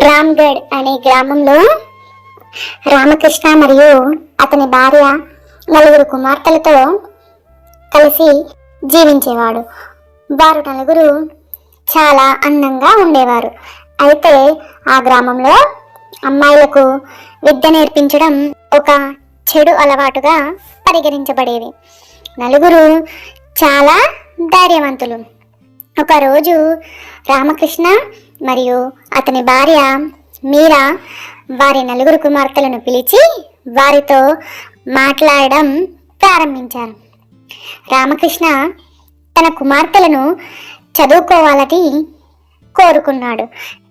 రామ్గఢ్ అనే గ్రామంలో రామకృష్ణ మరియు అతని భార్య నలుగురు కుమార్తెలతో కలిసి జీవించేవాడు. వారు నలుగురు చాలా అందంగా ఉండేవారు. అయితే ఆ గ్రామంలో అమ్మాయిలకు విద్య నేర్పించడం ఒక చెడు అలవాటుగా పరిగణించబడేది. నలుగురు చాలా ధైర్యవంతులు. ఒకరోజు రామకృష్ణ మరియు అతని భార్య మీరా వారి నలుగురు కుమార్తెలను పిలిచి వారితో మాట్లాడడం ప్రారంభించారు. రామకృష్ణ తన కుమార్తెలను చదువుకోవాలని కోరుకున్నాడు.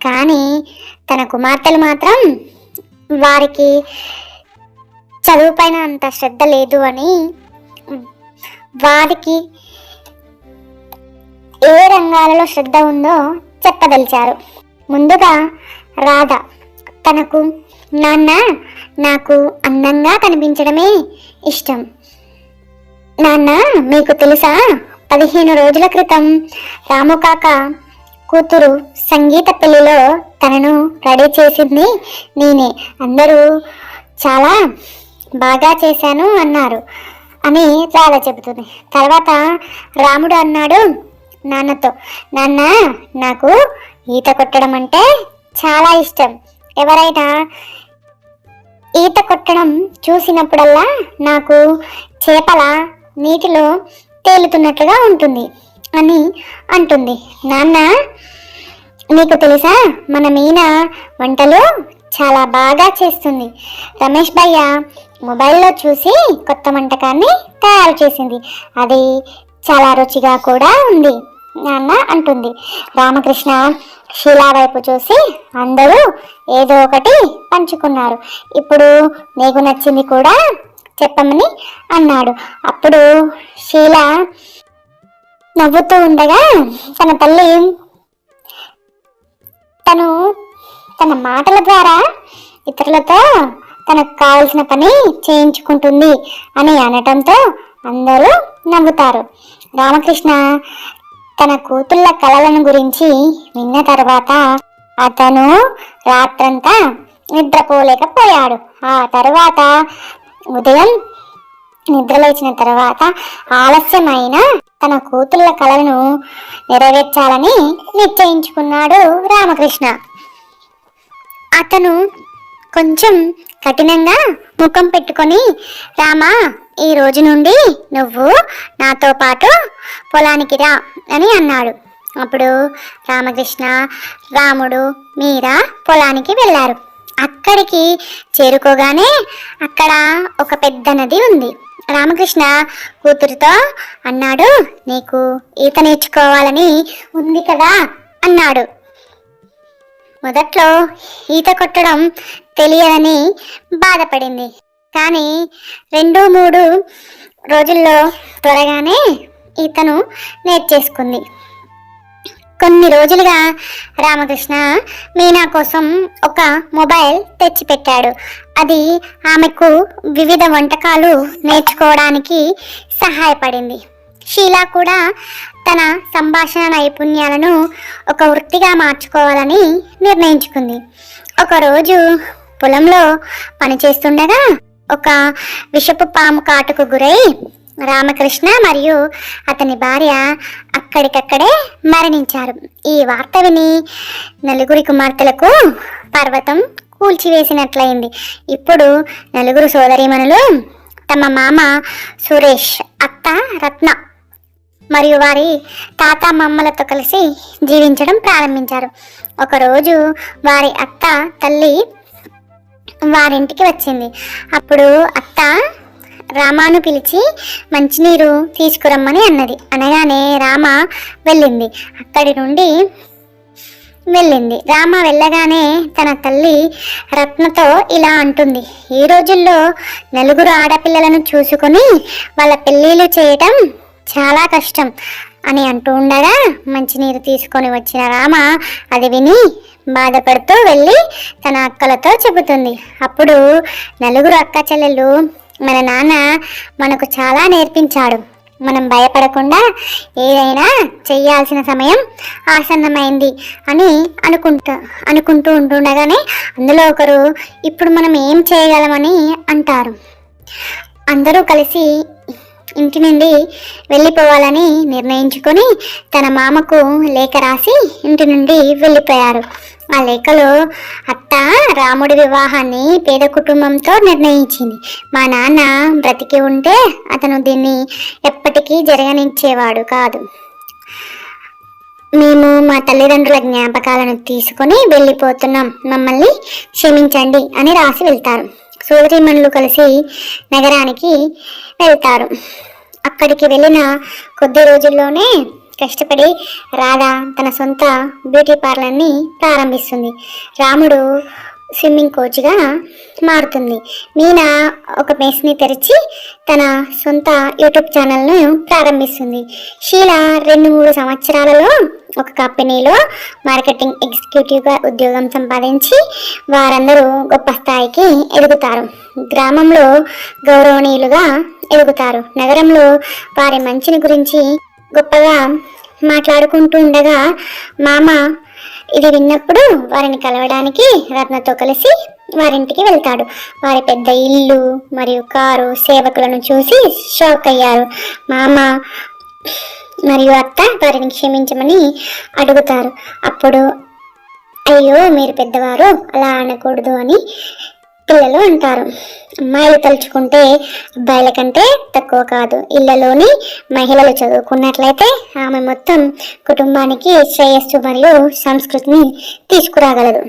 కానీ తన కుమార్తెలు మాత్రం వారికి చదువుపైన అంత శ్రద్ధ లేదు అని వారికి ఏ రంగాలలో శ్రద్ధ ఉందో చెప్పదలిచారు. ముందుగా రాధ తనకు నాన్న నాకు అందంగా కనిపించడమే ఇష్టం. నాన్న మీకు తెలుసా? పదిహేను రోజుల క్రితం రాము కాక కూతురు సంగీత పెళ్ళిలో తనను రెడీ చేసింది నేనే. అందరూ చాలా బాగా చేశాను అన్నారు అని రాధ చెబుతుంది. తర్వాత రాముడు అన్నాడు నాన్నతో. నాన్న నాకు ఈత కొట్టడం అంటే చాలా ఇష్టం. ఎవరైనా ఈత కొట్టడం చూసినప్పుడల్లా నాకు చేపల నీటిలో తేలుతున్నట్లుగా ఉంటుంది అని అంటుంది. నాన్న నీకు తెలుసా మన మీన వంటలు చాలా బాగా చేస్తుంది. రమేష్ భయ్య మొబైల్లో చూసి కొత్త వంటకాన్ని తయారు చేసింది. అది చాలా రుచిగా కూడా ఉంది నాన్న అంటుంది. రామకృష్ణ శిలా వైపు చూసి అందరూ ఏదో ఒకటి పంచుకున్నారు. ఇప్పుడు నీకు నచ్చింది కూడా చెప్పమని అన్నాడు. అప్పుడు శీల నవ్వుతూ ఉండగా తన తల్లి తను తన మాటల ద్వారా ఇతరులతో తనకు కావలసిన పని చేయించుకుంటుంది అని అనటంతో అందరూ నవ్వుతారు. రామకృష్ణ తన కూతుళ్ళ కలలను గురించి విన్న తర్వాత అతను రాత్రంతా నిద్రపోలేకపోయాడు. ఆ తర్వాత ఉదయం నిద్రలేచిన తర్వాత ఆలస్యమైన తన కూతుళ్ళ కలలను నెరవేర్చాలని నిశ్చయించుకున్నాడు రామకృష్ణ. అతను కొంచెం కఠినంగా ముఖం పెట్టుకొని రామా ఈ రోజు నుండి నువ్వు నాతో పాటు పొలానికి రా అని అన్నాడు. అప్పుడు రామకృష్ణ రాముడు మీరా పొలానికి వెళ్ళారు. అక్కడికి చేరుకోగానే అక్కడ ఒక పెద్ద నది ఉంది. రామకృష్ణ కూతురుతో అన్నాడు నీకు ఈత నేర్చుకోవాలని ఉంది కదా అన్నాడు. మొదట్లో ఈత కొట్టడం తెలియదని బాధపడింది. కానీ రెండు మూడు రోజుల్లో త్వరగానే ఈతను నేర్చేసుకుంది. కొన్ని రోజులుగా రామకృష్ణ మీనా కోసం ఒక మొబైల్ తెచ్చిపెట్టాడు. అది ఆమెకు వివిధ వంటకాలు నేర్చుకోవడానికి సహాయపడింది. షీలా కూడా తన సంభాషణ నైపుణ్యాలను ఒక వృత్తిగా మార్చుకోవాలని నిర్ణయించుకుంది. ఒకరోజు పొలంలో పనిచేస్తుండగా ఒక విషపు పాము కాటుకు గురై రామకృష్ణ మరియు అతని భార్య అక్కడికక్కడే మరణించారు. ఈ వార్త విని నలుగురి కుమార్తెలకు పర్వతం కూల్చివేసినట్లయింది. ఇప్పుడు నలుగురు సోదరీమణులు తమ మామ సురేష్ అత్త రత్న మరియు వారి తాత మమ్మలతో కలిసి జీవించడం ప్రారంభించారు. ఒకరోజు వారి అత్త తల్లి వారింటికి వచ్చింది. అప్పుడు అత్త రామాను పిలిచి మంచినీరు తీసుకురమ్మని అన్నది. అనగానే రామ వెళ్ళింది. అక్కడి నుండి వెళ్ళింది. రామ వెళ్ళగానే తన తల్లి రత్నతో ఇలా అంటుంది. ఈ రోజుల్లో నలుగురు ఆడపిల్లలను చూసుకొని వాళ్ళ పెళ్ళిళ్ళు చేయటం చాలా కష్టం అని అంటూ ఉండగా మంచినీరు తీసుకొని వచ్చిన రామ అది విని బాధపడుతూ వెళ్ళి తన అక్కలతో చెబుతుంది. అప్పుడు నలుగురు అక్క చెల్లెలు మన నాన్న మనకు చాలా నేర్పించాడు. మనం భయపడకుండా ఏదైనా చేయాల్సిన సమయం ఆసన్నమైంది అని అనుకుంటా అనుకుంటూ ఉంటుండగానే అందులో ఒకరు ఇప్పుడు మనం ఏం చేయగలమని అంటారు. అందరూ కలిసి ఇంటి నుండి వెళ్ళిపోవాలని నిర్ణయించుకొని తన మామకు లేఖ రాసి ఇంటి నుండి వెళ్ళిపోయారు. ఆ లేఖలో అత్త రాముడి వివాహాన్ని పేద కుటుంబంతో నిర్ణయించింది. మా నాన్న బ్రతికి ఉంటే అతను దీన్ని ఎప్పటికీ జరగనిచ్చేవాడు కాదు. మేము మా తల్లిదండ్రుల జ్ఞాపకాలను తీసుకొని వెళ్ళిపోతున్నాం. మమ్మల్ని క్షమించండి అని రాసి వెళ్తారు. సోదరిమణులు కలిసి నగరానికి వెళ్తారు. అక్కడికి వెళ్ళిన కొద్ది రోజుల్లోనే కష్టపడి రాధ తన సొంత బ్యూటీ పార్లర్ని ప్రారంభిస్తుంది. రాముడు స్విమ్మింగ్ కోచ్గా మారుతుంది. మీనా ఒక మెస్ని తెరిచి తన సొంత యూట్యూబ్ ఛానల్ను ప్రారంభిస్తుంది. షీల రెండు మూడు సంవత్సరాలలో ఒక కంపెనీలో మార్కెటింగ్ ఎగ్జిక్యూటివ్గా ఉద్యోగం సంపాదించి వారందరూ గొప్ప స్థాయికి ఎదుగుతారు. గ్రామంలో గౌరవనీయులుగా ఎదుగుతారు. నగరంలో వారి మంచిని గురించి గొప్పగా మాట్లాడుకుంటూ ఉండగా మామ ఇది విన్నప్పుడు వారిని కలవడానికి రత్నతో కలిసి వారింటికి వెళ్తాడు. వారి పెద్ద ఇల్లు మరియు కారు సేవకులను చూసి షాక్ అయ్యారు. మామ మరియు అత్త వారిని క్షమించమని అడుగుతారు. అప్పుడు అయ్యో మీరు పెద్దవారు అలా అనకూడదు అని పిల్లలు అంటారు. అమ్మాయిలు తలుచుకుంటే అబ్బాయిల కంటే తక్కువ కాదు. ఇళ్ళలోని మహిళలు చదువుకున్నట్లయితే ఆమె మొత్తం కుటుంబానికి శ్రేయస్సు మరియు సంస్కృతిని తీసుకురాగలదు.